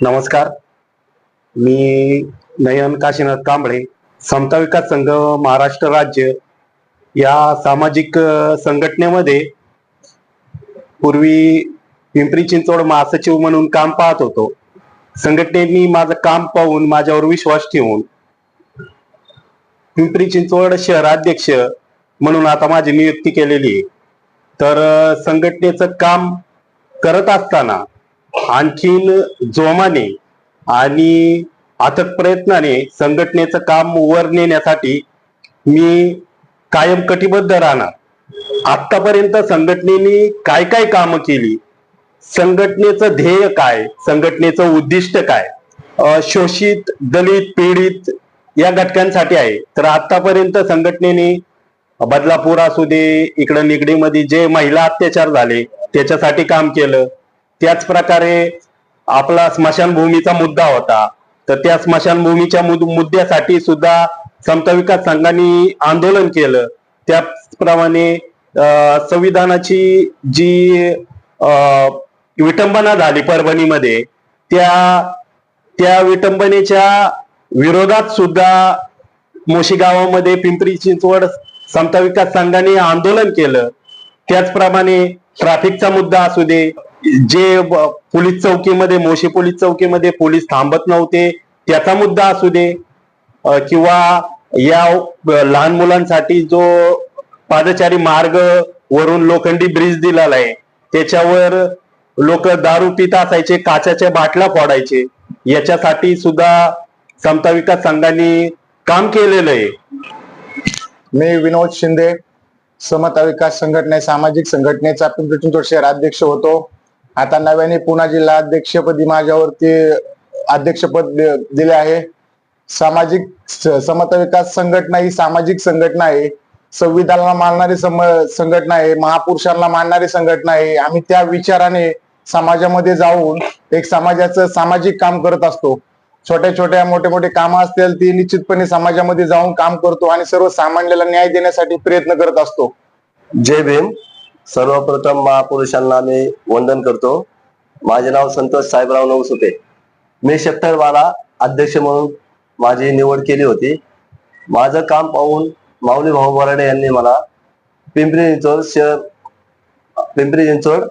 नमस्कार. मी नयन काशीनाथ कांबळे समता विकास संघ महाराष्ट्र राज्य या सामाजिक संघटनेमध्ये पूर्वी पिंपरी चिंचवड महासचिव म्हणून काम पाहत होतो. संघटनेनी माझं काम पाहून माझ्यावर विश्वास ठेवून पिंपरी चिंचवड शहराध्यक्ष म्हणून आता माझी नियुक्ती केलेली आहे. तर संघटनेचं काम करत असताना आणखीन जोमाने आणि अथक प्रयत्नाने संघटनेचं काम वर नेण्यासाठी मी कायम कटिबद्ध राहणार. आतापर्यंत संघटनेने काय काय कामं केली? संघटनेचं ध्येय काय? संघटनेचं उद्दिष्ट काय? शोषित दलित पीडित या घटकांसाठी आहे. तर आतापर्यंत संघटनेने बदलापूर असू दे इकडं निगडीमध्ये जे महिला अत्याचार झाले त्याच्यासाठी काम केलं. त्याच प्रकारे आपला स्मशानभूमीचा मुद्दा होता. तर त्या स्मशानभूमीच्या मुद- मुद्द्यासाठी सुद्धा समता विकास संघाने आंदोलन केलं. त्याचप्रमाणे अं, संविधानाची जी अं, विटंबना झाली परभणीमध्ये त्या त्या विटंबनेच्या विरोधात सुद्धा मोशी गावामध्ये पिंपरी चिंचवड समता विकास संघाने आंदोलन केलं. त्याचप्रमाणे ट्रॅफिकचा मुद्दा असू दे जे पोलीस चौकीमध्ये मोशी पोलीस चौकीमध्ये पोलीस थांबत नव्हते त्याचा मुद्दा असू दे किंवा या लहान मुलांसाठी जो पादचारी मार्ग वरून लोखंडी ब्रिज दिलेला आहे त्याच्यावर लोक दारू पित असायचे काचाच्या बाटल्या फोडायचे याच्यासाठी सुद्धा समता विकास संघाने काम केलेलं आहे. मी विनोद शिंदे समता विकास संघटने सामाजिक संघटनेचा पिंपरी चिंचवड शहर अध्यक्ष होतो. आता नव्याने पुणे जिल्हा अध्यक्षपदी माझ्यावरती अध्यक्षपद दिले आहे. सामाजिक समता विकास संघटना ही सामाजिक संघटना आहे. संविधानाला मानणारी संघटना आहे. महापुरुषांना मानणारी संघटना आहे. आम्ही त्या विचाराने समाजामध्ये जाऊन एक समाजाचं सामाजिक काम करत असतो. छोट्या छोट्या मोठे मोठे कामं असतील ती निश्चितपणे समाजामध्ये जाऊन काम करतो आणि सर्वसामान्याला न्याय देण्यासाठी प्रयत्न करत असतो. जय भीम. सर्वप्रथम महापुरुषांना मी वंदन करतो. माझे नाव संतोष साहेबराव नवसुते. मी शेतकरवाला अध्यक्ष म्हणून माझी निवड केली होती. माझं काम पाहून माऊली भाऊ बराडे यांनी मला पिंपरी चिंचवड शहर पिंपरी चिंचवड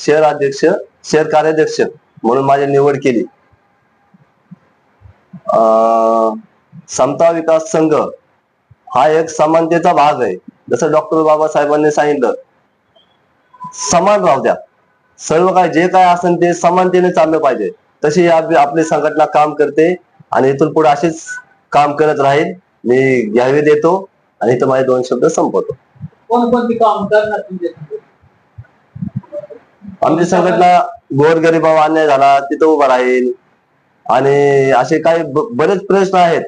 शहर अध्यक्ष शहर कार्याध्यक्ष म्हणून माझी निवड केली. समता विकास संघ हा एक समानतेचा भाग आहे. जसं डॉक्टर बाबासाहेबांनी सांगितलं समान राहू द्या. सर्व काय जे काय असेल ते समानतेने चाललं पाहिजे. तशी आप- आपली संघटना काम करते आणि इथून पुढे अशीच काम करत राहील. मी घ्यावी देतो आणि इथं माझे दोन शब्द संपवतो. कोणकोणती काम करणार तुमच्या आमची संघटना गोरगरिबावर अन्याय झाला तिथं उभा राहील. आणि असे काही बरेच प्रश्न आहेत.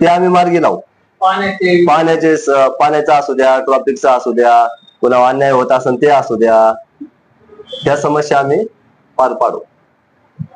ते आम्ही मार्गी लावू. पाण्याचे पाण्याचे पाण्याचा असू द्या ट्रॉफिकचा असू द्या पुन्हा अन्याय होत असेल ते असू द्या. त्या समस्या आम्ही पार पाडू.